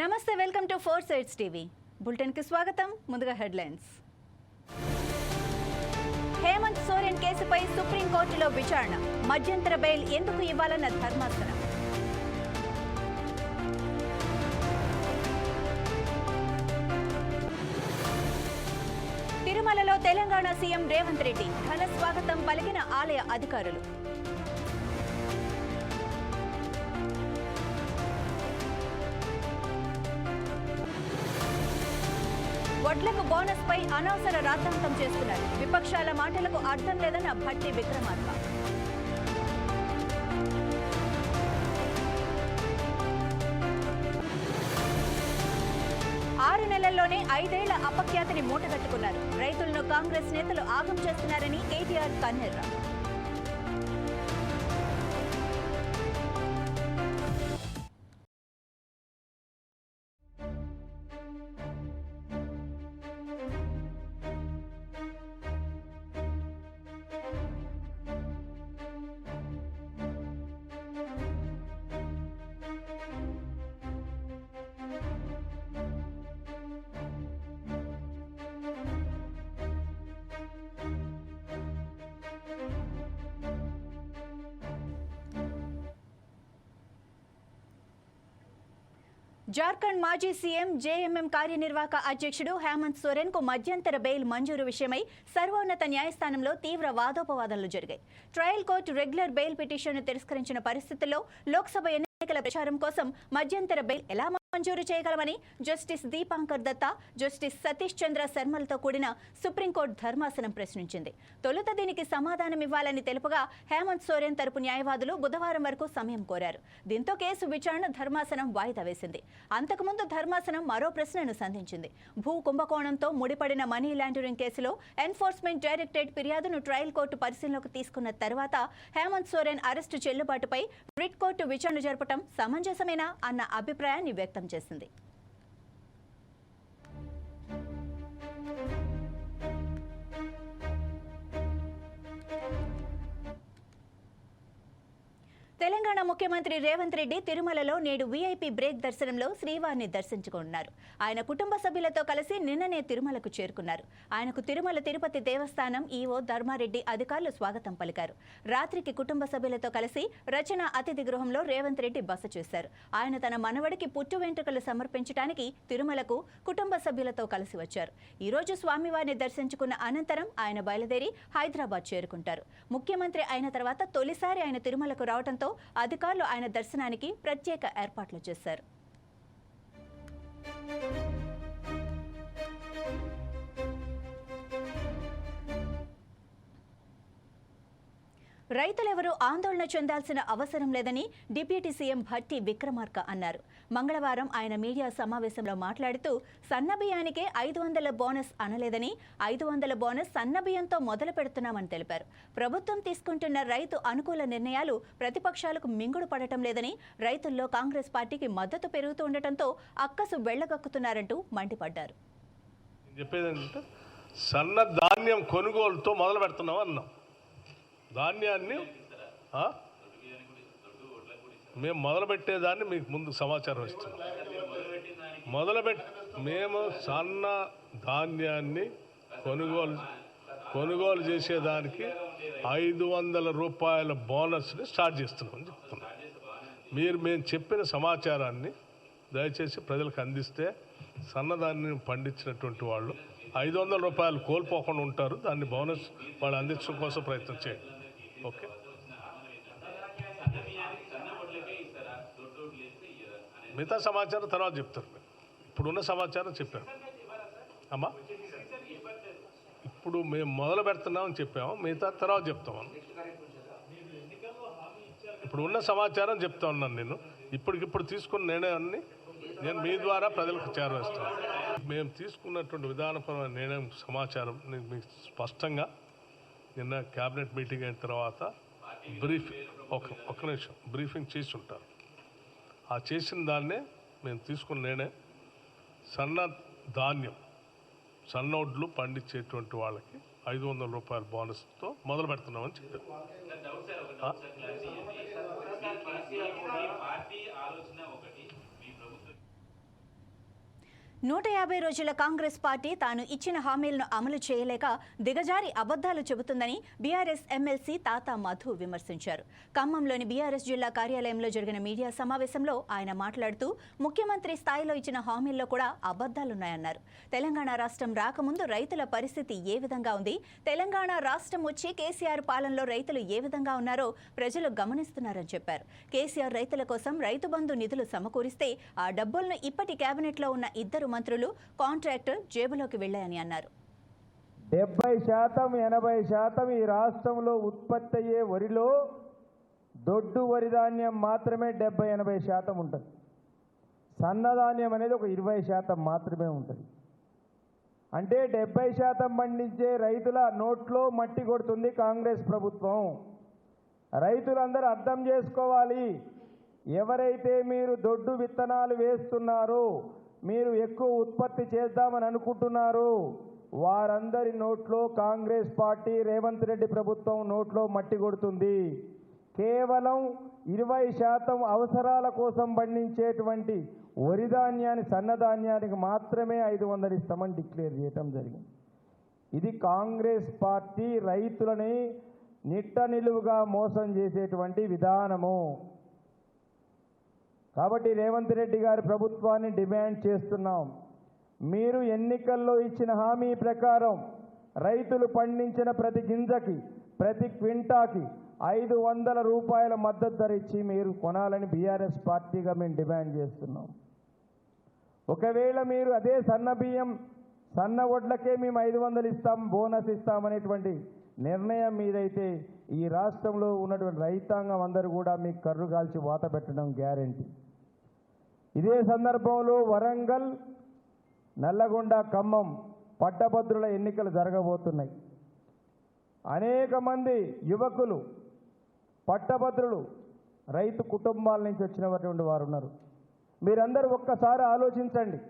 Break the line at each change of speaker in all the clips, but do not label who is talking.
నమస్తే welcome to four sides TV. బులెటిన్కి స్వాగతం. ముందుగా హెడ్లైన్స్. హేమంత్ సోరెన్ కేసుపై సుప్రీంకోర్టులో విచారణ. మధ్యంతర బెయిల్ ఎందుకు ఇవ్వాలన్న ధర్మాసనం. తిరుమలలో తెలంగాణ సీఎం రేవంత్ రెడ్డి ఘన స్వాగతం పలికిన ఆలయ అధికారులు. వడ్లకు బోనస్ పై అనవసర రాద్ధాంతం చేస్తున్నారు. విపక్షాల మాటలకు అర్థం లేదన్న భట్టి విక్రమార్క. ఆరు నెలల్లోనే ఐదేళ్ళ అపఖ్యాతిని మూటగట్టుకున్నారు. రైతులను కాంగ్రెస్ నేతలు ఆగం చేస్తున్నారని కేటీఆర్ కన్నెర్ర. జార్ఖండ్ మాజీ సీఎం జేఎంఎం కార్యనిర్వాహక అధ్యక్షుడు హేమంత్ సోరెన్కు మధ్యంతర బెయిల్ మంజూరు విషయమై సర్వోన్నత న్యాయస్థానంలో తీవ్ర వాదోపవాదాలు జరిగాయి. ట్రయల్ కోర్టు రెగ్యులర్ బెయిల్ పిటిషన్ను తిరస్కరించిన పరిస్థితుల్లో లోక్సభ ఎన్నికల ప్రచారం కోసం మధ్యంతర బెయిల్ ఎలా మంజూరు చేయగలమని జస్టిస్ దీపాంకర్ దత్తా జస్టిస్ సతీష్ చంద్ర శర్మలతో కూడిన సుప్రీంకోర్టు ధర్మాసనం ప్రశ్నించింది. తొలుత దీనికి సమాధానం ఇవ్వాలని తెలుపగా హేమంత్ సోరెన్ తరపు న్యాయవాదులు బుధవారం వరకు సమయం కోరారు. దీంతో కేసు విచారణ ధర్మాసనం వాయిదా వేసింది. అంతకుముందు ధర్మాసనం మరో ప్రశ్నను సంధించింది. భూ కుంభకోణంతో ముడిపడిన మనీ లాండరింగ్ కేసులో ఎన్ఫోర్స్మెంట్ డైరెక్టరేట్ ఫిర్యాదును ట్రయల్ కోర్టు పరిశీలనకు తీసుకున్న తర్వాత హేమంత్ సోరెన్ అరెస్టు చెల్లుబాటుపై రిట్ కోర్టు విచారణ జరపడం సమంజసమేనా అన్న అభిప్రాయాన్ని వ్యక్తం చేసింది. తెలంగాణ ముఖ్యమంత్రి రేవంత్ రెడ్డి తిరుమలలో నేడు వీఐపీ బ్రేక్ దర్శనంలో శ్రీవారిని దర్శించుకున్నారు ఆయన కుటుంబ సభ్యులతో కలిసి నిన్ననే తిరుమలకు చేరుకున్నారు. ఆయనకు తిరుమల తిరుపతి దేవస్థానం ఈవో ధర్మారెడ్డి అధికారులు స్వాగతం పలికారు. రాత్రికి కుటుంబ సభ్యులతో కలిసి రచన అతిథి గృహంలో రేవంత్ రెడ్డి బస చేశారు. ఆయన తన మనవడికి పుట్టు వెంట్రుకలు సమర్పించడానికి తిరుమలకు కుటుంబ సభ్యులతో కలిసి వచ్చారు. ఈరోజు స్వామివారిని దర్శించుకున్న అనంతరం ఆయన బయలుదేరి హైదరాబాద్ చేరుకుంటారు. ముఖ్యమంత్రి అయిన తర్వాత తొలిసారి ఆయన తిరుమలకు రావడంతో అధికారులు ఆయన దర్శనానికి ప్రత్యేక ఏర్పాట్లు చేశారు. రైతులెవరూ ఆందోళన చెందాల్సిన అవసరం లేదని డిప్యూటీ సీఎం భట్టి విక్రమార్క అన్నారు. మంగళవారం ఆయన మీడియా సమావేశంలో మాట్లాడుతూ సన్నబియ్యానికే ఐదు వందల బోనస్ అనలేదని ఐదు వందల బోనస్ సన్నబియ్యంతో మొదలు పెడుతున్నామని తెలిపారు. ప్రభుత్వం తీసుకుంటున్న రైతు అనుకూల నిర్ణయాలు ప్రతిపక్షాలకు మింగుడు పడటం లేదని రైతుల్లో కాంగ్రెస్ పార్టీకి మద్దతు పెరుగుతూ ఉండటంతో అక్కసు వెళ్ళగక్కుతున్నారంటూ మండిపడ్డారు.
సన్న ధాన్యం కొనుగోలుతో మొదలు పెడుతున్నాం అన్నాం. ధాన్యాన్ని మేము మొదలుపెట్టేదాన్ని మీకు ముందు సమాచారం ఇస్తున్నాం. మొదలుపెట్ మేము సన్న ధాన్యాన్ని కొనుగోలు కొనుగోలు చేసేదానికి ఐదు వందల రూపాయల బోనస్ని స్టార్ట్ చేస్తున్నామని చెప్తున్నాం. మీరు మేము చెప్పిన సమాచారాన్ని దయచేసి ప్రజలకు అందిస్తే సన్నదాన్ని పండించినటువంటి వాళ్ళు ఐదు వందల రూపాయలు కోల్పోకుండా ఉంటారు. దాన్ని బోనస్ వాళ్ళు అందించడం కోసం ప్రయత్నం చేయండి. ఓకే. మిగతా సమాచారం తర్వాత చెప్తారు. మీరు ఇప్పుడున్న సమాచారం చెప్పాను అమ్మా? ఇప్పుడు మేము మొదలు పెడుతున్నామని చెప్పాము. మిగతా తర్వాత చెప్తామని ఇప్పుడు ఉన్న సమాచారం చెప్తా ఉన్నాను నేను. ఇప్పటికిప్పుడు తీసుకున్న నిర్ణయాన్ని నేను మీ ద్వారా ప్రజలకు చేరవేస్తాను. మేము తీసుకున్నటువంటి విధానపరమైన నిర్ణయం సమాచారం మీకు స్పష్టంగా నిన్న క్యాబినెట్ మీటింగ్ అయిన తర్వాత బ్రీఫ్ ఒక ఒక నిమిషం బ్రీఫింగ్ చేసి ఉంటారు ఆ చేసిన దాన్నే మేము తీసుకున్న నేనే సన్న ధాన్యం సన్నోడ్లు పండించేటువంటి వాళ్ళకి ఐదు వందల రూపాయల బోనస్తో మొదలు పెడుతున్నామని చెప్పారు ఆ?
నూట యాభై రోజుల కాంగ్రెస్ పార్టీ తాను ఇచ్చిన హామీలను అమలు చేయలేక దిగజారి అబద్ధాలు చెబుతుందని బీఆర్ఎస్ ఎమ్మెల్సీ తాత మధు విమర్శించారు. ఖమ్మంలోని బీఆర్ఎస్ జిల్లా కార్యాలయంలో జరిగిన మీడియా సమావేశంలో ఆయన మాట్లాడుతూ ముఖ్యమంత్రి స్థాయిలో ఇచ్చిన హామీల్లో కూడా అబద్ధాలున్నాయన్నారు. తెలంగాణ రాష్ట్రం రాకముందు రైతుల పరిస్థితి ఏ విధంగా ఉంది? తెలంగాణ రాష్ట్రం వచ్చి కేసీఆర్ పాలనలో రైతులు ఏ విధంగా ఉన్నారో ప్రజలు గమనిస్తున్నారని చెప్పారు. కేసీఆర్ రైతుల కోసం రైతు బంధు నిధులు సమకూరిస్తే ఆ డబ్బులను ఇప్పటి కేబినెట్లో ఉన్న ఇద్దరు మంత్రులు కాంట్రాక్టర్ జేబులోకి వెళ్ళాయని అన్నారు.
డెబ్బై శాతం ఎనభై శాతం ఈ రాష్ట్రంలో ఉత్పత్తి అయ్యే వరిలో దొడ్డు వరి ధాన్యం మాత్రమే డెబ్బై ఎనభై శాతం ఉంటుంది. సన్నధాన్యం అనేది ఒక ఇరవై శాతం మాత్రమే ఉంటుంది. అంటే డెబ్బై శాతం పండించే రైతుల నోట్లో మట్టి కొడుతుంది కాంగ్రెస్ ప్రభుత్వం. రైతులందరూ అర్థం చేసుకోవాలి ఎవరైతే మీరు దొడ్డు విత్తనాలు వేస్తున్నారో మీరు ఎక్కువ ఉత్పత్తి చేద్దామని అనుకుంటున్నారు. వారందరి నోట్లో కాంగ్రెస్ పార్టీ రేవంత్ రెడ్డి ప్రభుత్వం నోట్లో మట్టి కొడుతుంది. కేవలం ఇరవై శాతం అవసరాల కోసం పండించేటువంటి వరి ధాన్యాన్ని సన్నధాన్యానికి మాత్రమే ఐదు వందలు ఇస్తామని డిక్లేర్ చేయటం జరిగింది. ఇది కాంగ్రెస్ పార్టీ రైతులని నిట్ట నిలువుగా మోసం చేసేటువంటి విధానము. కాబట్టి రేవంత్ రెడ్డి గారి ప్రభుత్వాన్ని డిమాండ్ చేస్తున్నాం. మీరు ఎన్నికల్లో ఇచ్చిన హామీ ప్రకారం రైతులు పండించిన ప్రతి గింజకి ప్రతి క్వింటాకి ఐదు వందల రూపాయల మద్దతు ధర ఇచ్చి మీరు కొనాలని బీఆర్ఎస్ పార్టీగా మేము డిమాండ్ చేస్తున్నాం. ఒకవేళ మీరు అదే సన్న బియ్యం సన్న వడ్లకే మేము ఐదు వందలు ఇస్తాం బోనస్ ఇస్తామనేటువంటి నిర్ణయం మీదైతే ఈ రాష్ట్రంలో ఉన్నటువంటి రైతాంగం అందరూ కూడా మీకు కర్రు కాల్చి వాత పెట్టడం గ్యారంటీ. ఇదే సందర్భంలో వరంగల్ నల్లగొండ ఖమ్మం పట్టభద్రుల ఎన్నికలు జరగబోతున్నాయి. అనేక మంది యువకులు పట్టభద్రులు రైతు కుటుంబాల నుంచి వచ్చినటువంటి వారు ఉన్నారు. మీరందరూ ఒక్కసారి ఆలోచించండి.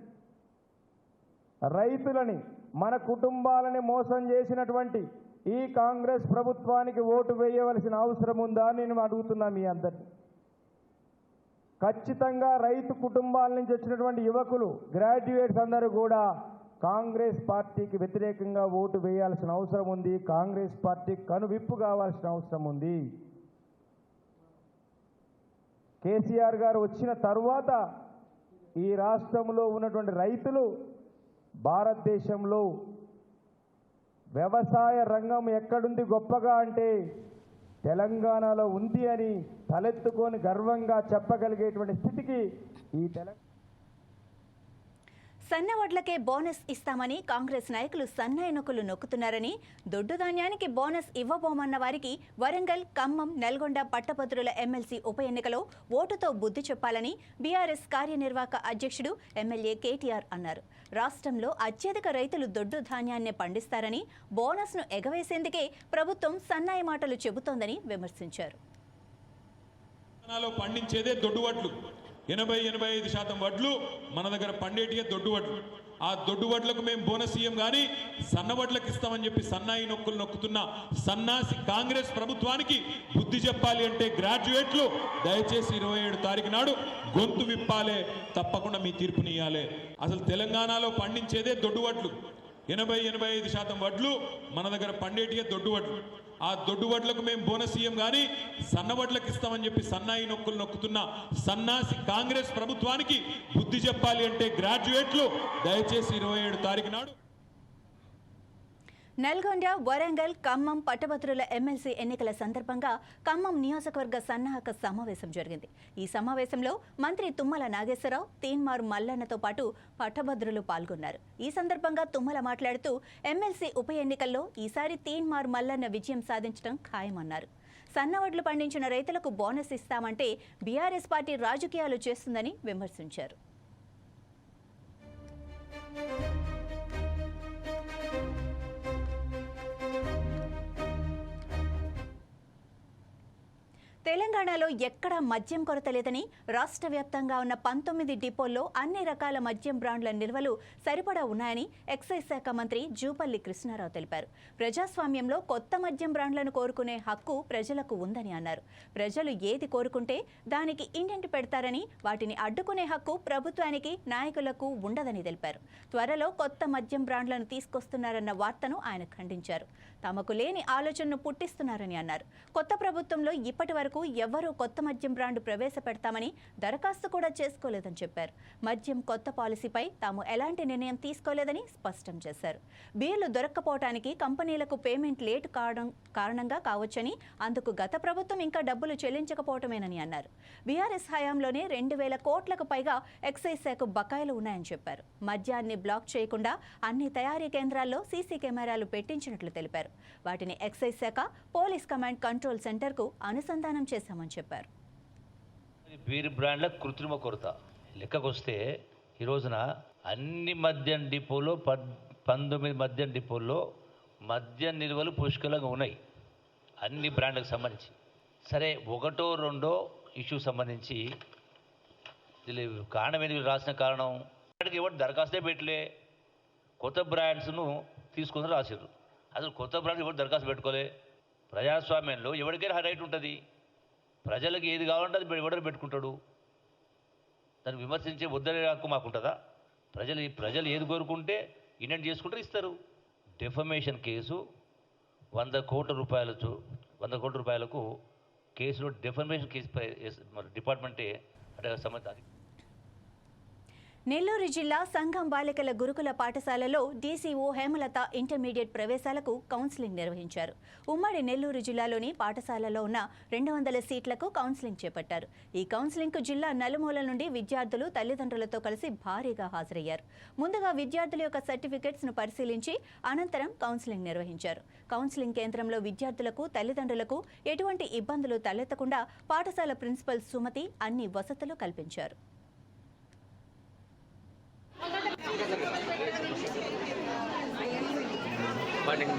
రైతులని మన కుటుంబాలని మోసం చేసినటువంటి ఈ కాంగ్రెస్ ప్రభుత్వానికి ఓటు వేయవలసిన అవసరం ఉందా అని నేను అడుగుతున్నా మీ అందరిని ఖచ్చితంగా రైతు కుటుంబాల నుంచి వచ్చినటువంటి యువకులు గ్రాడ్యుయేట్స్ అందరూ కూడా కాంగ్రెస్ పార్టీకి వ్యతిరేకంగా ఓటు వేయాల్సిన అవసరం ఉంది. కాంగ్రెస్ పార్టీ కనువిప్పు కావాల్సిన అవసరం ఉంది. కేసీఆర్ గారు వచ్చిన తర్వాత ఈ రాష్ట్రంలో ఉన్నటువంటి రైతులు భారతదేశంలో వ్యవసాయ రంగం ఎక్కడుంది గొప్పగా అంటే తెలంగాణలో ఉంది అని తలెత్తుకొని గర్వంగా చెప్పగలిగేటువంటి స్థితికి ఈ తెలంగాణ
సన్న వడ్లకే బోనస్ ఇస్తామని కాంగ్రెస్ నాయకులు సన్న ఎనుకలు నొక్కుతున్నారని దొడ్డు ధాన్యానికి బోనస్ ఇవ్వబోమన్న వారికి వరంగల్ ఖమ్మం నల్గొండ పట్టభద్రుల ఎమ్మెల్సీ ఉప ఎన్నికలో ఓటుతో బుద్ధి చెప్పాలని బీఆర్ఎస్ కార్యనిర్వాహక అధ్యక్షుడు ఎమ్మెల్యే కేటీఆర్ అన్నారు. రాష్ట్రంలో అత్యధిక రైతులు దొడ్డు ధాన్యాన్ని పండిస్తారని బోనస్ను ఎగవేసేందుకే ప్రభుత్వం సన్నాయి మాటలు చెబుతోందని విమర్శించారు.
పండించేదే దొడ్డువడ్లు. ఎనభై ఎనభై ఐదు శాతం వడ్లు మన దగ్గర పండేటియే దొడ్డు వడ్లు. ఆ దొడ్డు వడ్లకు మేము బోనస్ ఇయ్యం కానీ సన్న వడ్లకు ఇస్తామని చెప్పి సన్నాయి నొక్కులు నొక్కుతున్న సన్నాసి కాంగ్రెస్ ప్రభుత్వానికి బుద్ధి చెప్పాలి అంటే గ్రాడ్యుయేట్లు దయచేసి ఇరవై ఏడు తారీఖు నాడు గొంతు విప్పాలే తప్పకుండా మీ తీర్పునియ్యాలి అసలు తెలంగాణలో పండించేదే దొడ్డు వడ్లు. ఎనభై ఎనభై ఐదు శాతం వడ్లు మన దగ్గర పండేటియే దొడ్డు వడ్లు. ఆ దొడ్డు వడ్లకు మేము బోనస్ ఇయ్యం కానీ సన్న వడ్లకు ఇస్తామని చెప్పి సన్నాయి నొక్కులు నొక్కుతున్న సన్నాసి కాంగ్రెస్ ప్రభుత్వానికి బుద్ధి చెప్పాలి అంటే గ్రాడ్యుయేట్లు దయచేసి ఇరవై ఏడు తారీఖు నాడు
నల్గొండ వరంగల్ ఖమ్మం పట్టభద్రుల ఎమ్మెల్సీ ఎన్నికల సందర్భంగా ఖమ్మం నియోజకవర్గ సన్నాహక సమావేశం జరిగింది. ఈ సమావేశంలో మంత్రి తుమ్మల నాగేశ్వరరావు తీన్మారు మల్లన్నతో పాటు పట్టభద్రులు పాల్గొన్నారు. ఈ సందర్భంగా తుమ్మల మాట్లాడుతూ ఎమ్మెల్సీ ఉప ఎన్నికల్లో ఈసారి తీన్మార్ మల్లన్న విజయం సాధించడం ఖాయమన్నారు. సన్నవడ్లు పండించిన రైతులకు బోనస్ ఇస్తామంటే బీఆర్ఎస్ పార్టీ రాజకీయాలు చేస్తుందని విమర్శించారు. తెలంగాణలో ఎక్కడా మద్యం కొరత లేదని రాష్ట్ర వ్యాప్తంగా ఉన్న పంతొమ్మిది డిపోల్లో అన్ని రకాల మద్యం బ్రాండ్ల నిల్వలు సరిపడా ఉన్నాయని ఎక్సైజ్ శాఖ మంత్రి జూపల్లి కృష్ణారావు తెలిపారు. ప్రజాస్వామ్యంలో కొత్త మద్యం బ్రాండ్లను కోరుకునే హక్కు ప్రజలకు ఉందని అన్నారు. ప్రజలు ఏది కోరుకుంటే దానికి ఇండెంట్ పెడతారని వాటిని అడ్డుకునే హక్కు ప్రభుత్వానికి నాయకులకు ఉండదని తెలిపారు. త్వరలో కొత్త మద్యం బ్రాండ్లను తీసుకొస్తున్నారన్న వార్తను ఆయన ఖండించారు. తమకు లేని ఆలోచనను పుట్టిస్తున్నారని అన్నారు. కొత్త ప్రభుత్వంలో ఇప్పటి వరకు ఎవ్వరూ కొత్త మద్యం బ్రాండ్ ప్రవేశపెడతామని దరఖాస్తు కూడా చేసుకోలేదని చెప్పారు. మద్యం కొత్త పాలసీపై తాము ఎలాంటి నిర్ణయం తీసుకోలేదని స్పష్టం చేశారు. బీర్లు దొరక్కపోవటానికి కంపెనీలకు పేమెంట్ లేట్ కావడం కారణంగా కావచ్చని అందుకు గత ప్రభుత్వం ఇంకా డబ్బులు చెల్లించకపోవటమేనని అన్నారు. బీఆర్ఎస్ హయాంలోనే రెండు వేల కోట్లకు పైగా ఎక్సైజ్ శాఖ బకాయిలు ఉన్నాయని చెప్పారు. మద్యాన్ని బ్లాక్ చేయకుండా అన్ని తయారీ కేంద్రాల్లో సీసీ కెమెరాలు పెట్టించినట్లు తెలిపారు. వాటిని ఎక్సైజ్ శాఖ పోలీస్ కమాండ్ కంట్రోల్ సెంటర్కు అనుసంధానం చేశామని చెప్పారు.
బీర్ బ్రాండ్ల కృత్రిమ కొరత. లెక్కకొస్తే ఈ రోజున అన్ని మద్యం డిపోలో పంతొమ్మిది మద్యం డిపోల్లో మద్యం నిల్వలు పుష్కలంగా ఉన్నాయి. అన్ని బ్రాండ్లకు సంబంధించి. సరే ఒకటో రెండో ఇష్యూ సంబంధించి కారణం ఏంటి రాసిన కారణం? వాడికి ఎవరు దరఖాస్తే పెట్టలే. కొత్త బ్రాండ్స్ను తీసుకొని రాసిర్రు. అసలు కొత్త బ్రాండ్స్ ఎవరు దరఖాస్తు పెట్టుకోలే? ప్రజాస్వామ్యంలో ఎవరికైనా రైట్ ఉంటుంది. ప్రజలకు ఏది కావాలంటే అది ఎవడని పెట్టుకుంటాడు. దాన్ని విమర్శించే వద్దనే హక్కు మాకుంటుందా? ప్రజలు ప్రజలు ఏది కోరుకుంటే ఇండెంట్ చేసుకుంటే ఇస్తారు. డెఫమేషన్ కేసు వంద కోట్ల రూపాయలతో వంద కోట్ల రూపాయలకు కేసులో డెఫమేషన్ కేసు డిపార్ట్మెంటే అంటే సంబంధ
నెల్లూరు జిల్లా సంఘం బాలికల గురుకుల పాఠశాలలో డీసీఓ హేమలత ఇంటర్మీడియట్ ప్రవేశాలకు కౌన్సిలింగ్ నిర్వహించారు. ఉమ్మడి నెల్లూరు జిల్లాలోని పాఠశాలలో ఉన్న రెండు వందల సీట్లకు కౌన్సిలింగ్ చేపట్టారు. ఈ కౌన్సిలింగ్కు జిల్లా నలుమూల నుండి విద్యార్థులు తల్లిదండ్రులతో కలిసి భారీగా హాజరయ్యారు. ముందుగా విద్యార్థుల యొక్క సర్టిఫికెట్స్ను పరిశీలించి అనంతరం కౌన్సిలింగ్ నిర్వహించారు. కౌన్సిలింగ్ కేంద్రంలో విద్యార్థులకు తల్లిదండ్రులకు ఎటువంటి ఇబ్బందులు తలెత్తకుండా పాఠశాల ప్రిన్సిపల్ సుమతి అన్ని వసతులు కల్పించారు. వాటికి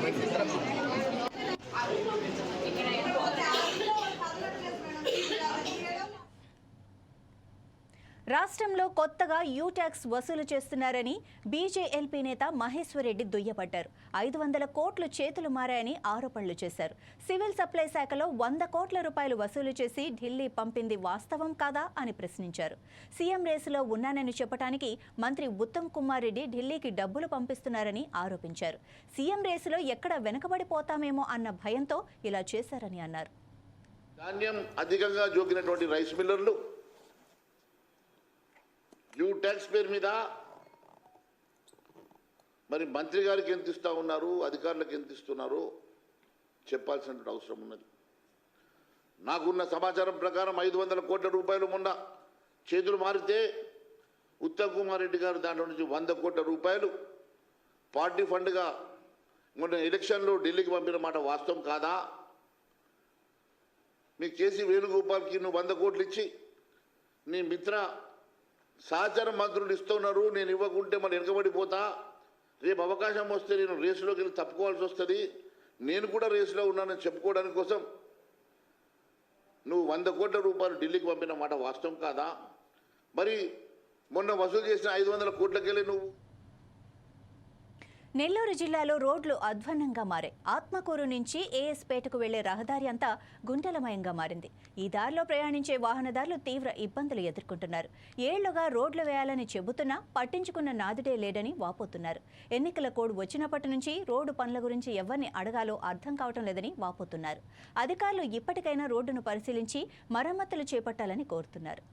రాష్ట్రంలో కొత్తగా యూ ట్యాక్స్ వసూలు చేస్తున్నారని బీజేఎల్పీ నేత మహేశ్వరరెడ్డి దుయ్యబట్టారు ఐదు వందల కోట్లు చేతులు మారాయని ఆరోపణలు చేశారు. సివిల్ సప్లై శాఖలో వంద కోట్ల రూపాయలు వసూలు చేసి ఢిల్లీ పంపింది వాస్తవం కాదా అని ప్రశ్నించారు. సీఎం రేసులో ఉన్నానని చెప్పడానికి మంత్రి ఉత్తమ్ కుమార్ రెడ్డి ఢిల్లీకి డబ్బులు పంపిస్తున్నారని ఆరోపించారు. సీఎం రేసులో ఎక్కడ వెనుకబడిపోతామేమో అన్న భయంతో ఇలా చేశారని అన్నారు.
ధాన్యం అధికంగా జోకినటువంటి రైస్ మిల్లర్లు యూ ట్యాక్స్ పేరు మీద. మరి మంత్రి గారికి ఎంత ఇస్తా ఉన్నారు? అధికారులకు ఎంత ఇస్తున్నారు? చెప్పాల్సినటువంటి అవసరం ఉన్నది. నాకున్న సమాచారం ప్రకారం ఐదు వందల కోట్ల రూపాయలు మొన్న చేతులు మారితే ఉత్తమ్ కుమార్ రెడ్డి గారు దాంట్లో నుంచి వంద కోట్ల రూపాయలు పార్టీ ఫండ్గా మొన్న ఎలక్షన్లో ఢిల్లీకి పంపిన మాట వాస్తవం కాదా? మీకు చేసి వేణుగోపాల్కి నువ్వు వంద కోట్లు ఇచ్చి నీ మిత్ర సహచర మంత్రులు ఇస్తున్నారు నేను ఇవ్వకుంటే మరి వెనుకబడిపోతా. రేపు అవకాశం వస్తే నేను రేసులోకి వెళ్ళి తప్పుకోవాల్సి వస్తుంది. నేను కూడా రేసులో ఉన్నానని చెప్పుకోవడానికి కోసం నువ్వు వంద కోట్ల రూపాయలు ఢిల్లీకి పంపిన మాట వాస్తవం కాదా? మరి మొన్న వసూలు చేసిన ఐదు వందల కోట్లకెళ్ళి నువ్వు
నెల్లూరు జిల్లాలో రోడ్లు అధ్వన్నంగా మారాయి. ఆత్మకూరు నుంచి ఏఎస్పేటకు వెళ్ళే రహదారి అంతా గుంటలమయంగా మారింది. ఈ దారిలో ప్రయాణించే వాహనదారులు తీవ్ర ఇబ్బందులు ఎదుర్కొంటున్నారు. ఏళ్ళుగా రోడ్లు వేయాలని చెబుతున్నా పట్టించుకున్న నాదుడే లేడని వాపోతున్నారు. ఎన్నికల కోడ్ వచ్చినప్పటి నుంచి రోడ్డు పనుల గురించి ఎవరిని అడగాలో అర్థం కావటం లేదని వాపోతున్నారు. అధికారులు ఇప్పటికైనా రోడ్డును పరిశీలించి మరమ్మతులు చేపట్టాలని కోరుతున్నారు.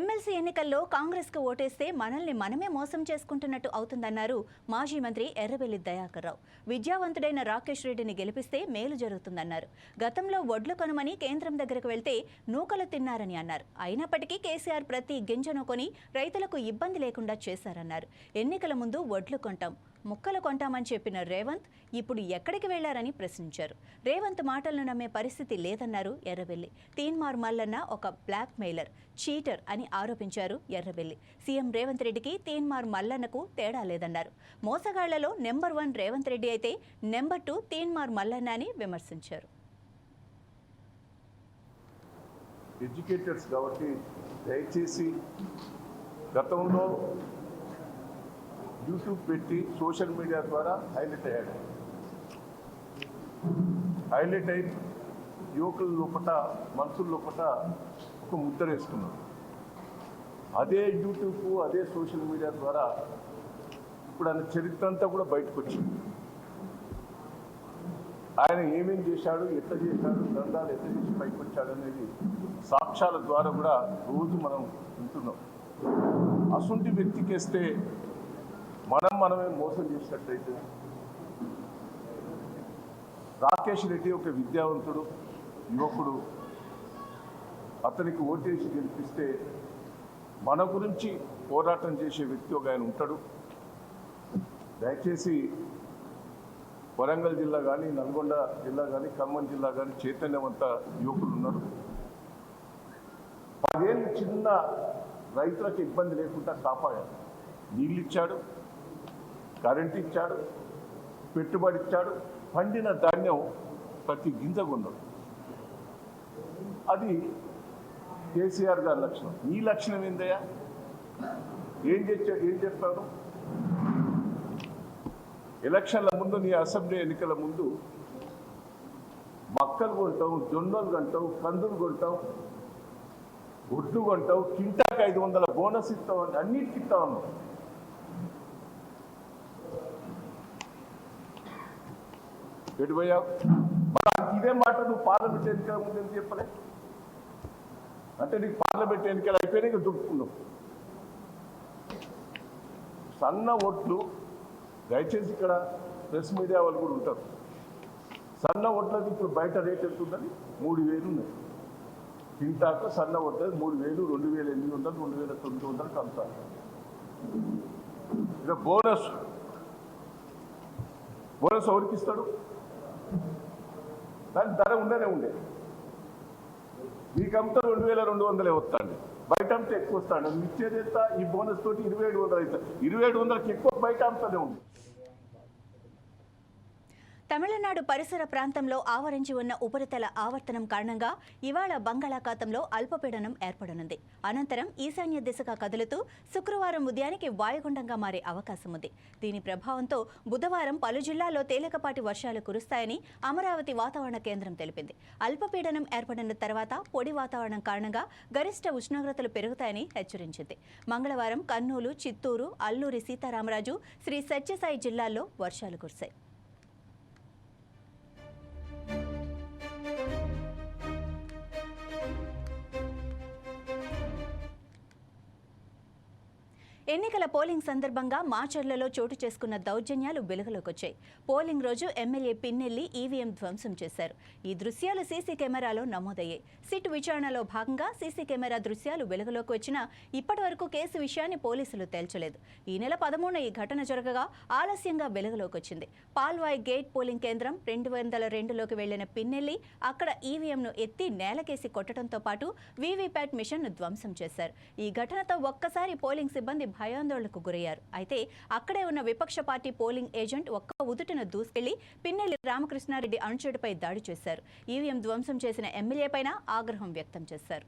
ఎమ్మెల్సీ ఎన్నికల్లో కాంగ్రెస్కు ఓటేస్తే మనల్ని మనమే మోసం చేసుకుంటున్నట్టు అవుతుందన్నారు మాజీ మంత్రి ఎర్రబెల్లి దయాకర్రావు. విద్యావంతుడైన రాకేష్ రెడ్డిని గెలిపిస్తే మేలు జరుగుతుందన్నారు. గతంలో వడ్లు కొనమని కేంద్రం దగ్గరకు వెళ్తే నూకలు తిన్నారని అన్నారు. అయినప్పటికీ కేసీఆర్ ప్రతి గింజను కొని రైతులకు ఇబ్బంది లేకుండా చేశారన్నారు. ఎన్నికల ముందు వడ్లు కొంటాం ముక్కలు కొంటామని చెప్పిన రేవంత్ ఇప్పుడు ఎక్కడికి వెళ్ళారని ప్రశ్నించారు. రేవంత్ మాటలను నమ్మే పరిస్థితి లేదన్నారు ఎర్రబెల్లి. తీన్మార్ మల్లన్న ఒక బ్లాక్ మెయిలర్ చీటర్ అని ఆరోపించారు ఎర్రబెల్లి. సీఎం రేవంత్ రెడ్డికి తీన్మార్ మల్లన్నకు తేడా లేదన్నారు. మోసగాళ్ళలో నెంబర్ వన్ రేవంత్ రెడ్డి అయితే నెంబర్ టూ తీన్మార్ మల్లన్న అని విమర్శించారు.
ఎడ్యుకేటర్స్ కాబట్టి దయచేసి గతంలో యూట్యూబ్ పెట్టి సోషల్ మీడియా ద్వారా హైలైట్ అయ్యాడు. హైలైట్ అయి యువకుల లోపట మనుషుల లోపట ఒక ముద్ర వేసుకున్నాడు. అదే యూట్యూబ్ అదే సోషల్ మీడియా ద్వారా ఇప్పుడు ఆయన చరిత్ర అంతా కూడా బయటకు వచ్చింది. ఆయన ఏమేం చేశాడు ఎట్లా చేశాడు గ్రంథాలు ఎట్లా చేసి పైకి వచ్చాడు అనేది సాక్ష్యాల ద్వారా కూడా రోజు మనం వింటున్నాం. అసుంటి వ్యక్తికేస్తే మనం మనమే మోసం చేసినట్టయితే రాకేష్ రెడ్డి ఒక విద్యావంతుడు యువకుడు. అతనికి ఓటేసి గెలిపిస్తే మన గురించి పోరాటం చేసే వ్యక్తి ఒక ఆయన ఉంటాడు. దయచేసి వరంగల్ జిల్లా కానీ నల్గొండ జిల్లా కానీ ఖమ్మం జిల్లా కానీ చైతన్యవంత యువకులు ఉన్నారు. పదేళ్ళు చిన్న రైతులకు ఇబ్బంది లేకుండా కాపాడాడు నీళ్ళు ఇచ్చాడు. కరెంట్ ఇచ్చాడు పెట్టుబడి ఇచ్చాడు పండిన ధాన్యం ప్రతి గింజ అది కేసీఆర్ గారి లక్షణం. నీ లక్షణం ఏందయ్యా? ఏం చేసా ఏం చెప్తాను ఎలక్షన్ల ముందు నీ అసెంబ్లీ ఎన్నికల ముందు మక్కలు కొంటావు జొన్నలు కొంటావు కందులు కొంటావు గుడ్లు కొంటావు కింటాకి ఐదు వందల బోనస్ ఇస్తావు అన్నిటికి ఇస్తావు అన్నావు ఇదే మాట నువ్వు పార్లమెంట్ ఎన్నికల ముందు ఎందుకు చెప్పలే? అంటే నీకు పార్లమెంట్ ఎన్నికలు అయిపోయినాయి ఇక దుక్కున్నావు సన్న ఓట్లు దయచేసి ఇక్కడ ప్రెస్ మీడియా వాళ్ళు కూడా ఉంటారు. సన్న ఓట్లది ఇప్పుడు బయట రేట్ ఎంత ఉందని? మూడు వేలు ఉన్నాయి. తింటాక సన్న ఓట్లది మూడు వేలు రెండు వేల ఎనిమిది వందలు రెండు వేల తొమ్మిది వందలకు అమ్ముతారు. ఇక బోనస్. బోనస్ ఎవరికి ఇస్తాడు? దాని ధర ఉండనే ఉండే మీకు రెండు వేల రెండు వందలే వస్తాండి బయట అమ్మితే ఎక్కువ వస్తాడు నువ్వు ఇచ్చేది ఈ బోనస్ తోటి ఇరవై ఏడు వందలు అవుతాయి ఇరవై ఏడు వందలకి ఎక్కువ బయట అమ్ముతూనే ఉంది.
తమిళనాడు పరిసర ప్రాంతంలో ఆవరించి ఉన్న ఉపరితల ఆవర్తనం కారణంగా ఇవాళ బంగాళాఖాతంలో అల్పపీడనం ఏర్పడనుంది. అనంతరం ఈశాన్య దిశగా కదులుతూ శుక్రవారం ఉదయానికి వాయుగుండంగా మారే అవకాశం ఉంది. దీని ప్రభావంతో బుధవారం పలు జిల్లాల్లో తేలికపాటి వర్షాలు కురుస్తాయని అమరావతి వాతావరణ కేంద్రం తెలిపింది. అల్పపీడనం ఏర్పడిన తర్వాత పొడి వాతావరణం కారణంగా గరిష్ట ఉష్ణోగ్రతలు పెరుగుతాయని హెచ్చరించింది. మంగళవారం కర్నూలు చిత్తూరు అల్లూరి సీతారామరాజు శ్రీ సత్యసాయి జిల్లాల్లో వర్షాలు కురిశాయి. thank you ఎన్నికల పోలింగ్ సందర్భంగా మాచర్లలో చోటు చేసుకున్న దౌర్జన్యాలు వెలుగులోకి వచ్చాయి పోలింగ్ రోజు ఎమ్మెల్యే పిన్నెల్లి ఈవీఎం ధ్వంసం చేశారు. ఈ దృశ్యాలు సీసీ కెమెరాలో నమోదయ్యాయి. సిట్ విచారణలో భాగంగా సీసీ కెమెరా దృశ్యాలు వెలుగులోకి వచ్చినా ఇప్పటి వరకు కేసు విషయాన్ని పోలీసులు తేల్చలేదు. ఈ నెల పదమూడున ఈ ఘటన జరగగా ఆలస్యంగా వెలుగులోకి వచ్చింది పాల్వాయ్ గేట్ పోలింగ్ కేంద్రం రెండు వందల రెండులోకి వెళ్ళిన పిన్నెల్లి అక్కడ ఈవీఎంను ఎత్తి నేలకేసి కొట్టడంతో పాటు వీవీప్యాట్ మిషన్ను ధ్వంసం చేశారు. ఈ ఘటనతో ఒక్కసారి పోలింగ్ సిబ్బంది భయాందోళనకు గురయ్యారు. అయితే అక్కడే ఉన్న విపక్ష పార్టీ పోలింగ్ ఏజెంట్ ఒక్క ఉదుటిన దూసుకెళ్ళి పిన్నెల్లి రామకృష్ణారెడ్డి అనుచరుడిపై దాడి చేశారు. ఈవీఎం ధ్వంసం చేసిన ఎమ్మెల్యే పైన ఆగ్రహం వ్యక్తం చేశారు.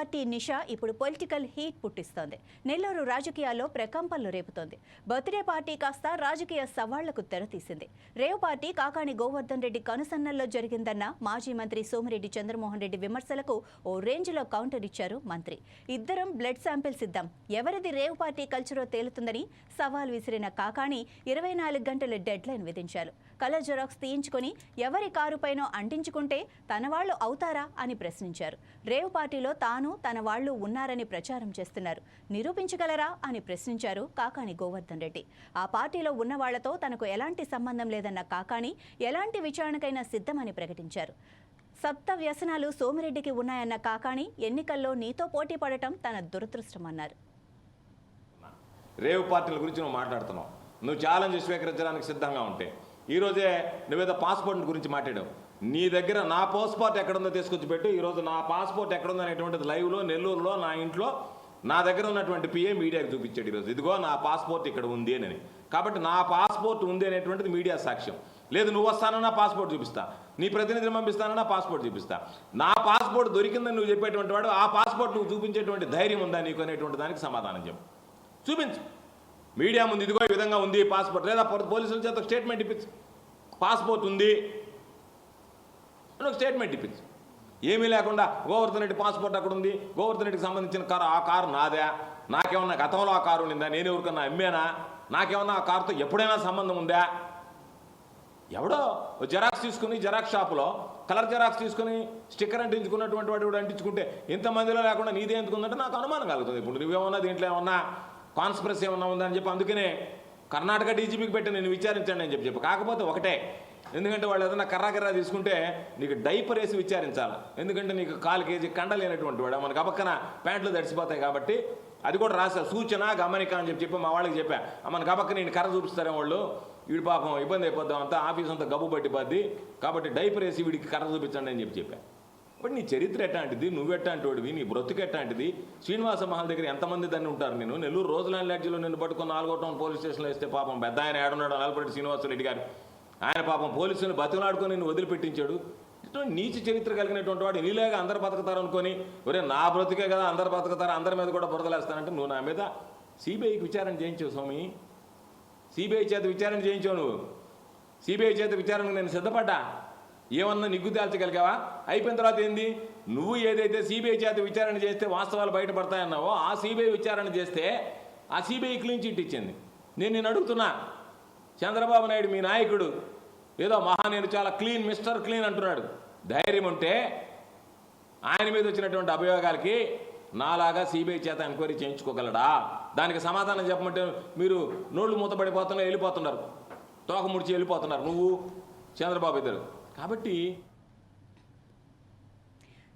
పార్టీ నిషా ఇప్పుడు పొలిటికల్ హీట్ పుట్టిస్తోంది. నెల్లూరు రాజకీయాల్లో ప్రకంపనలు రేపుతోంది. బర్త్డే పార్టీ కాస్త రాజకీయ సవాళ్ళకు తెరతీసింది. రేవ్ పార్టీ కాకాని గోవర్ధన్ రెడ్డి కనుసన్నల్లో జరిగిందన్న మాజీ మంత్రి సోమిరెడ్డి చంద్రమోహన్ రెడ్డి విమర్శలకు ఓ రేంజ్లో కౌంటర్ ఇచ్చారు మంత్రి. ఇద్దరం బ్లడ్ శాంపిల్స్ ఇద్దాం. ఎవరిది రేవ్ పార్టీ కల్చరో తేలుతుందని సవాల్ విసిరిన కాకాణి ఇరవై నాలుగు గంటల డెడ్ లైన్ విధించారు. కలర్ జెరాక్స్ తీయించుకొని ఎవరి కారుపైనో అంటించుకుంటే తన వాళ్ళు అవుతారా అని ప్రశ్నించారు. రేవ్ పార్టీలో తాను తన వాళ్ళు ఉన్నారని ప్రచారం చేస్తున్నారు. నిరూపించగలరా? అని ప్రశ్నించారు కాకాణి గోవర్ధన్ రెడ్డి. ఆ పార్టీలో ఉన్న వాళ్ళతో తనకు ఎలాంటి సంబంధం లేదన్న కాకాణి ఎలాంటి విచారణకైనా సిద్ధమని ప్రకటించారు. సప్త వ్యసనాలు సోమిరెడ్డికి ఉన్నాయన్న కాకాణి ఎన్నికల్లో నీతో పోటీ పడటం తన దురదృష్టమన్నారు.
రేవు పార్టీల గురించి నువ్వు మాట్లాడుతున్నావు. నువ్వు ఛాలెంజ్ స్వీకరించడానికి సిద్ధంగా ఉంటే. ఈరోజే నువ్వేదో పాస్పోర్ట్ గురించి మాట్లాడావు. నీ దగ్గర నా పాస్పోర్ట్ ఎక్కడుందో తీసుకొచ్చి పెట్టు. ఈరోజు నా పాస్పోర్ట్ ఎక్కడుందో అనేటువంటిది లైవ్లో నెల్లూరులో నా ఇంట్లో నా దగ్గర ఉన్నటువంటి పిఏ మీడియాకి చూపించాడు ఈరోజు. ఇదిగో నా పాస్పోర్ట్ ఇక్కడ ఉంది అని. కాబట్టి నా పాస్పోర్ట్ ఉంది అనేటువంటిది మీడియా సాక్ష్యం. లేదు నువ్వు వస్తానన్నా పాస్పోర్ట్ చూపిస్తా. నీ ప్రతినిధిని పంపిస్తానన్నా పాస్పోర్ట్ చూపిస్తా. నా పాస్పోర్ట్ దొరికిందని నువ్వు చెప్పేటువంటి వాడు ఆ పాస్పోర్ట్ నువ్వు చూపించేటువంటి ధైర్యం ఉందా నీకు అనేటువంటి దానికి సమాధానం చెప్పు. చూపించు. మీడియా ముందు ఇదిగో ఈ విధంగా ఉంది పాస్పోర్ట్ లేదా పోలీసుల చేత స్టేట్మెంట్ ఇప్పించు. పాస్పోర్ట్ ఉంది. అని ఒక స్టేట్మెంట్ ఇప్పించు. ఏమీ లేకుండా గోవర్ధన్ రెడ్డి పాస్పోర్ట్ అక్కడ ఉంది గోవర్ధన్ రెడ్డికి సంబంధించిన కారు ఆ కారు నాదే. నాకేమన్నా గతంలో ఆ కారు ఉండిందా? నేను ఎవరికన్నా అమ్మేనా? నాకేమన్నా ఆ కారుతో ఎప్పుడైనా సంబంధం ఉందా? ఎవడో జెరాక్స్ తీసుకుని జెరాక్స్ షాపులో కలర్ జెరాక్స్ తీసుకుని స్టిక్కర్ అంటించుకున్నటువంటి వాడు కూడా అంటించుకుంటే ఇంతమందిలో లేకుండా నీదే ఎందుకుందంటే నాకు అనుమానం కలుగుతుంది. ఇప్పుడు నువ్వేమన్నా దీంట్లో ఏమన్నా కాన్స్పిరసీ ఏమన్నా ఉందని చెప్పి అందుకనే కర్ణాటక డీజీపీకి పెట్టి నేను విచారించండి అని చెప్పి చెప్పి. కాకపోతే ఒకటే ఎందుకంటే వాళ్ళు ఏదైనా కర్రా కర్రా తీసుకుంటే నీకు డైపర్ వేసి విచారించాలి. ఎందుకంటే నీకు కాలు కేజీ కండ లేనటువంటి వాడు. మనకు అపక్కన ప్యాంట్లు తడిసిపోతాయి కాబట్టి అది కూడా రాసా. సూచన గమనిక అని చెప్పి చెప్పి మా వాళ్ళకి చెప్పా. మన అపక్క నేను కర్ర చూపిస్తారే వాళ్ళు? వీడి పాపం ఇబ్బంది అయిపోద్దాం అంతా ఆఫీస్ అంతా గబ్బు పట్టిపోద్ది. కాబట్టి డైపర్ వేసి వీడికి కర్ర చూపించండి అని చెప్పి చెప్పా. బట్ నీ చరిత్ర ఎట్లాంటిది? నువ్వు నీ బ్రతుకు ఎట్లాంటిది? శ్రీనివాస మహల్ దగ్గర ఎంతమంది దాన్ని ఉంటారు నేను నెల్లూరు రోజులాంటి లాడ్జిలో నిన్ను పట్టుకుని నాలుగో టౌన్ పోలీస్ స్టేషన్లో వేస్తే పాపం పెద్ద ఆయన ఏడున్నాడు నలపరెడ్డి శ్రీనివాసరెడ్డి గారు. ఆయన పాపం పోలీసులను బతిలాడుకొని నిన్ను వదిలిపెట్టించాడు. ఇటువంటి నీచ చరిత్ర కలిగినటువంటి వాడు నీలాగా అందరు బతుకుతారు అనుకొని ఒరే నా బ్రతుకే కదా అందరు బతుకుతారు అందరి మీద కూడా బురదలేస్తానంటే నువ్వు నా మీద సిబిఐకి విచారణ చేయించావు స్వామి. సిబిఐ చేత విచారణ చేయించావు నువ్వు. సిబిఐ చేత విచారణకు నేను సిద్ధపడ్డా. ఏమన్నా నిగ్గు తేల్చగలిగావా? అయిపోయిన తర్వాత ఏంది? నువ్వు ఏదైతే సిబిఐ చేత విచారణ చేస్తే వాస్తవాలు బయటపడతాయన్నావో ఆ సిబిఐ విచారణ చేస్తే ఆ సిబిఐ క్లీన్ చిట్ ఇచ్చింది. నేను నేను అడుగుతున్నా. చంద్రబాబు నాయుడు మీ నాయకుడు. ఏదో మహా నేను చాలా క్లీన్ మిస్టర్ క్లీన్ అంటున్నాడు. ధైర్యం ఉంటే ఆయన మీద వచ్చినటువంటి అభియోగాలకి నాలాగా సిబిఐ చేత ఎంక్వైరీ చేయించుకోగలడా? దానికి సమాధానం చెప్పమంటే మీరు నోళ్ళు మూతపడిపోతున్నా వెళ్ళిపోతున్నారు. తోక ముడిచి వెళ్ళిపోతున్నారు. నువ్వు చంద్రబాబు ఇద్దరు. కాబట్టి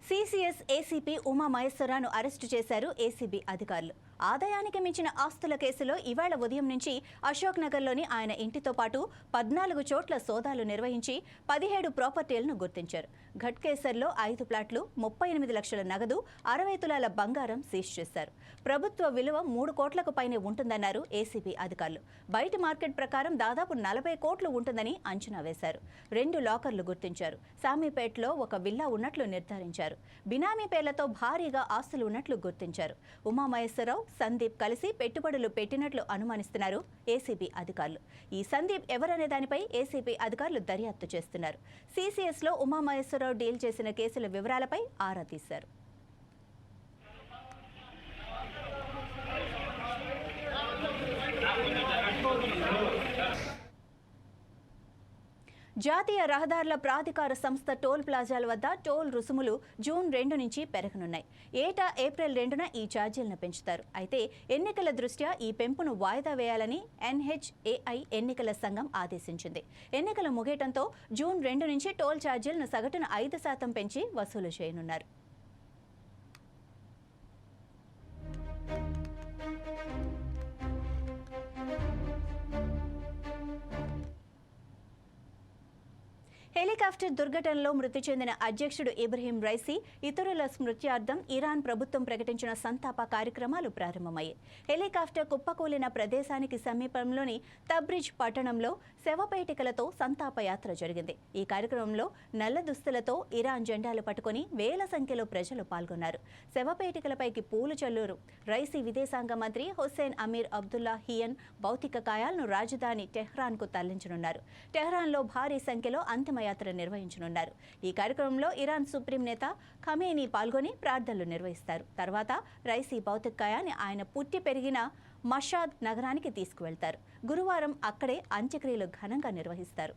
సీసీఎస్ ఏసీపీ ఉమా మహేశ్వరరావును అరెస్టు చేశారు ఏసీబీ అధికారులు. ఆదాయానికి మించిన ఆస్తుల కేసులో ఇవాళ ఉదయం నుంచి అశోక్ నగర్లోని ఆయన ఇంటితో పాటు పద్నాలుగు చోట్ల సోదాలు నిర్వహించి పదిహేడు ప్రాపర్టీలను గుర్తించారు. ఘట్కేసర్లో ఐదు ప్లాట్లు ముప్పై ఎనిమిది లక్షల నగదు అరవై తులాల బంగారం సీజ్ చేశారు. ప్రభుత్వ విలువ మూడు కోట్లకు పైనే ఉంటుందన్నారు ఏసీబీ అధికారులు. బయట మార్కెట్ ప్రకారం దాదాపు నలభై కోట్లు ఉంటుందని అంచనా వేశారు. రెండు లాకర్లు గుర్తించారు. సామీపేటలో ఒక విల్లా ఉన్నట్లు నిర్ధారించారు. బినామీ పేర్లతో భారీగా ఆస్తులు ఉన్నట్లు గుర్తించారు. ఉమామహేశ్వరరావు సందీప్ కలిసి పెట్టుబడులు పెట్టినట్లు అనుమానిస్తున్నారు ఏసీబీ అధికారులు. ఈ సందీప్ ఎవరనే దానిపై ఏసీబీ అధికారులు దర్యాప్తు చేస్తున్నారు. సీసీఎస్లో ఉమామహేశ్వరరావు డీల్ చేసిన కేసుల వివరాలపై ఆరా తీశారు. జాతీయ రహదారుల ప్రాధికార సంస్థ టోల్ ప్లాజాల వద్ద టోల్ రుసుములు జూన్ రెండు నుంచి పెరగనున్నాయి. ఏటా ఏప్రిల్ రెండున ఈ ఛార్జీలను పెంచుతారు. అయితే ఎన్నికల దృష్ట్యా ఈ పెంపును వాయిదా వేయాలని ఎన్హెచ్ఏఐ ఎన్నికల సంఘం ఆదేశించింది. ఎన్నికలు ముగియటంతో జూన్ రెండు నుంచి టోల్ ఛార్జీలను సగటున ఐదు శాతం పెంచి వసూలు చేయనున్నారు. హెలికాప్టర్ దుర్ఘటనలో మృతి చెందిన అధ్యక్షుడు ఇబ్రహీం రైసీ ఇతరుల స్మృత్యార్థం ఇరాన్ ప్రభుత్వం ప్రకటించిన సంతాప కార్యక్రమాలు ప్రారంభమయ్యాయి. హెలికాప్టర్ కుప్పకూలిన ప్రదేశానికి సమీపంలోని తబ్రిజ్ పట్టణంలో శవపేటికలతో సంతాప యాత్ర జరిగింది. ఈ కార్యక్రమంలో నల్ల దుస్తులతో ఇరాన్ జెండాలు పట్టుకొని వేల సంఖ్యలో ప్రజలు పాల్గొన్నారు. శవపేటికలపైకి పూలు చల్లూరు. రైసీ విదేశాంగ మంత్రి హుస్సేన్ అమీర్ అబ్దుల్లా హియన్ భౌతిక కాయాలను రాజధాని టెహ్రాన్కు తరలించనున్నారు. టెహ్రాన్లో భారీ సంఖ్యలో శోభాయాత్ర నిర్వహించనున్నారు. ఈ కార్యక్రమంలో ఇరాన్ సుప్రీం నేత ఖమేనీ పాల్గొని ప్రార్థనలు నిర్వహిస్తారు. తర్వాత రైసీ భౌతికాయాన్ని ఆయన పుట్టి పెరిగిన మషాద్ నగరానికి తీసుకువెళ్తారు. గురువారం అక్కడే అంత్యక్రియలు ఘనంగా నిర్వహిస్తారు.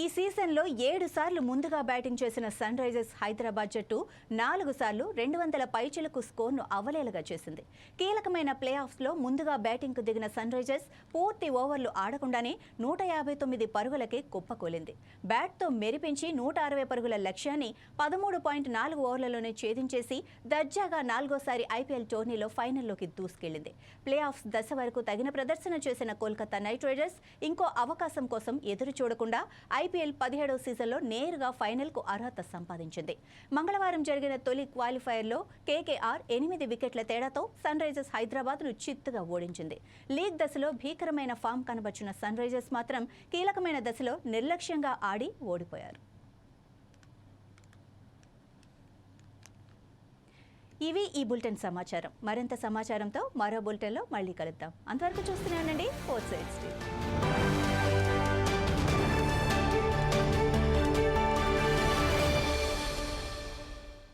ఈ సీజన్లో ఏడు సార్లు ముందుగా బ్యాటింగ్ చేసిన సన్ రైజర్స్ హైదరాబాద్ జట్టు నాలుగు సార్లు రెండు వందల పైచిలకు స్కోర్ను అవలేలుగా చేసింది. కీలకమైన ప్లే ఆఫ్స్లో ముందుగా బ్యాటింగ్కు దిగిన సన్ రైజర్స్ పూర్తి ఓవర్లు ఆడకుండానే నూట యాభై తొమ్మిది పరుగులకే కుప్పకూలింది బ్యాట్తో మెరిపించి నూట అరవై పరుగుల లక్ష్యాన్ని పదమూడు పాయింట్ నాలుగు ఓవర్లలోనే ఛేదించేసి దర్జాగా నాలుగోసారి ఐపీఎల్ టోర్నీలో ఫైనల్లోకి దూసుకెళ్ళింది ప్లే ఆఫ్స్ దశ వరకు తగిన ప్రదర్శన చేసిన కోల్కతా నైట్ రైడర్స్ ఇంకో అవకాశం కోసం ఎదురు చూడకుండా ఐపీఎల్ పదిహేడవ సీజన్లో నేరుగా ఫైనల్కు అర్హత సంపాదించింది. మంగళవారం జరిగిన తొలి క్వాలిఫైయర్లో కేకేఆర్ ఎనిమిది వికెట్ల తేడాతో సన్ రైజర్స్ హైదరాబాద్ను చిత్తుగా ఓడించింది. లీగ్ దశలో భీకరమైన ఫామ్ కనబర్చిన సన్ రైజర్స్ మాత్రం కీలకమైన దశలో నిర్లక్ష్యంగా ఆడి ఓడిపోయారు. ఇవి ఈ బులెటిన్ సమాచారం. మరింత సమాచారంతో మరో బులెటిన్లో మళ్ళీ కలుద్దాం. అంతవరకు చూస్తూనే ఉండండి. Four sides